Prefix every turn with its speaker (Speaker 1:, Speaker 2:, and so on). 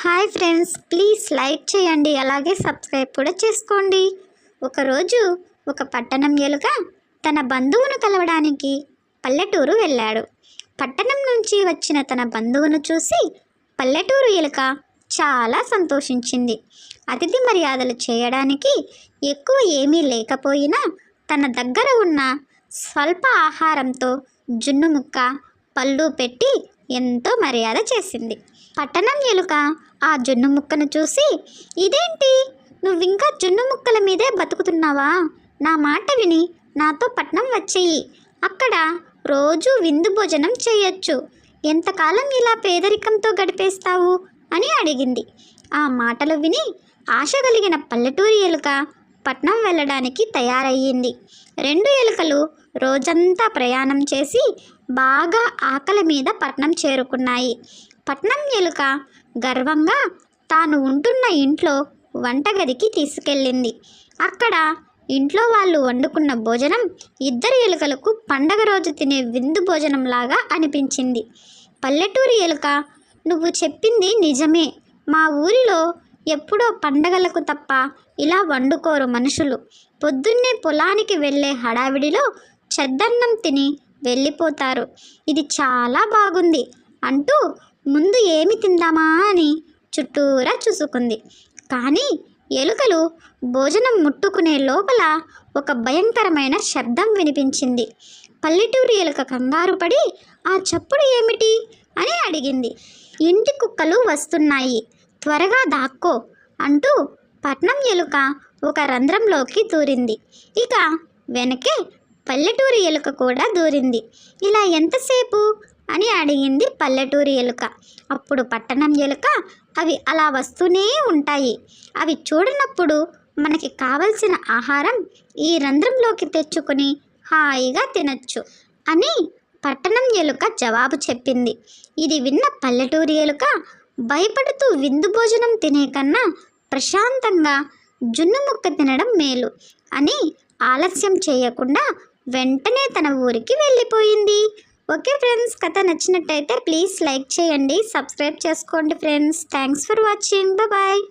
Speaker 1: Hi friends please like చేయండి అలాగే subscribe కూడా చేసుకోండి. ఒకరోజు ఒక పట్టణం ఎలుక తన బంధువును కలవడానికి పల్లెటూరు వెళ్ళాడు. పట్టణం నుంచి వచ్చిన తన బంధువును చూసి పల్లెటూరు ఎలుక చాలా సంతోషించింది. అతిథి మర్యాదలు చేయడానికి ఎక్కువ ఏమీ లేకపోయినా తన దగ్గర ఉన్న స్వల్ప ఆహారంతో జున్ను ముక్క పళ్ళు పెట్టి ఎంతో మర్యాద చేసింది. పట్టణం ఎలుక ఆ జున్ను ముక్కను చూసి ఇదేంటి? నువ్వింకా జున్ను ముక్కల మీదే బతుకుతున్నావా? నా మాట విని నాతో పట్నం వచ్చేయి. అక్కడ రోజు విందు భోజనం చేయొచ్చు. ఎంతకాలం ఇలా పేదరికంతో గడిపేస్తావు? అని అడిగింది. ఆ మాటలు విని ఆశ కలిగిన పల్లెటూరి ఎలుక పట్నం వెళ్ళడానికి తయారయ్యింది. రెండు ఎలుకలు రోజంతా ప్రయాణం చేసి బాగా ఆకలి మీద పట్నం చేరుకున్నాయి. పట్నం ఎలుక గర్వంగా తాను ఉంటున్న ఇంట్లో వంటగదికి తీసుకెళ్ళింది. అక్కడ ఇంట్లో వాళ్ళు వండుకున్న భోజనం ఇద్దరు ఎలుకలకు పండగ రోజు తినే విందు భోజనంలాగా అనిపించింది. పల్లెటూరి ఎలుక నువ్వు చెప్పింది నిజమే. మా ఊరిలో ఎప్పుడో పండగలకు తప్ప ఇలా వండుకోరు మనుషులు. పొద్దున్నే పొలానికి వెళ్ళే హడావిడిలో చెద్దన్నం తిని వెళ్ళిపోతారు. ఇది చాలా బాగుంది అంటూ ముందు ఏమి తిందామా అని చుట్టూరా చూసుకుంది. కానీ ఎలుకలు భోజనం ముట్టుకునే లోపల ఒక భయంకరమైన శబ్దం వినిపించింది. పల్లెటూరి ఎలుక కంగారు పడి ఆ చప్పుడు ఏమిటి? అని అడిగింది. ఇంటి కుక్కలు వస్తున్నాయి. త్వరగా దాక్కో అంటూ పట్నం ఎలుక ఒక రంధ్రంలోకి దూరింది. ఇక వెనకే పల్లెటూరి ఎలుక కూడా దూరింది. ఇలా ఎంతసేపు? అని అడిగింది పల్లెటూరి ఎలుక. అప్పుడు పట్టణం ఎలుక అవి అలా వస్తూనే ఉంటాయి. అవి చూడనప్పుడు మనకి కావలసిన ఆహారం ఈ రంధ్రంలోకి తెచ్చుకొని హాయిగా తినచ్చు అని పట్టణం ఎలుక జవాబు చెప్పింది. ఇది విన్న పల్లెటూరి ఎలుక భయపడుతూ విందు భోజనం తినే కన్నా ప్రశాంతంగా జున్ను ముక్క తినడం మేలు అని ఆలస్యం చేయకుండా వెంటనే తన ఊరికి వెళ్ళిపోయింది. ఓకే ఫ్రెండ్స్ కథ నచ్చినట్టయితే ప్లీజ్ లైక్ చేయండి సబ్స్క్రైబ్ చేసుకోండి friends. Thanks for watching. Bye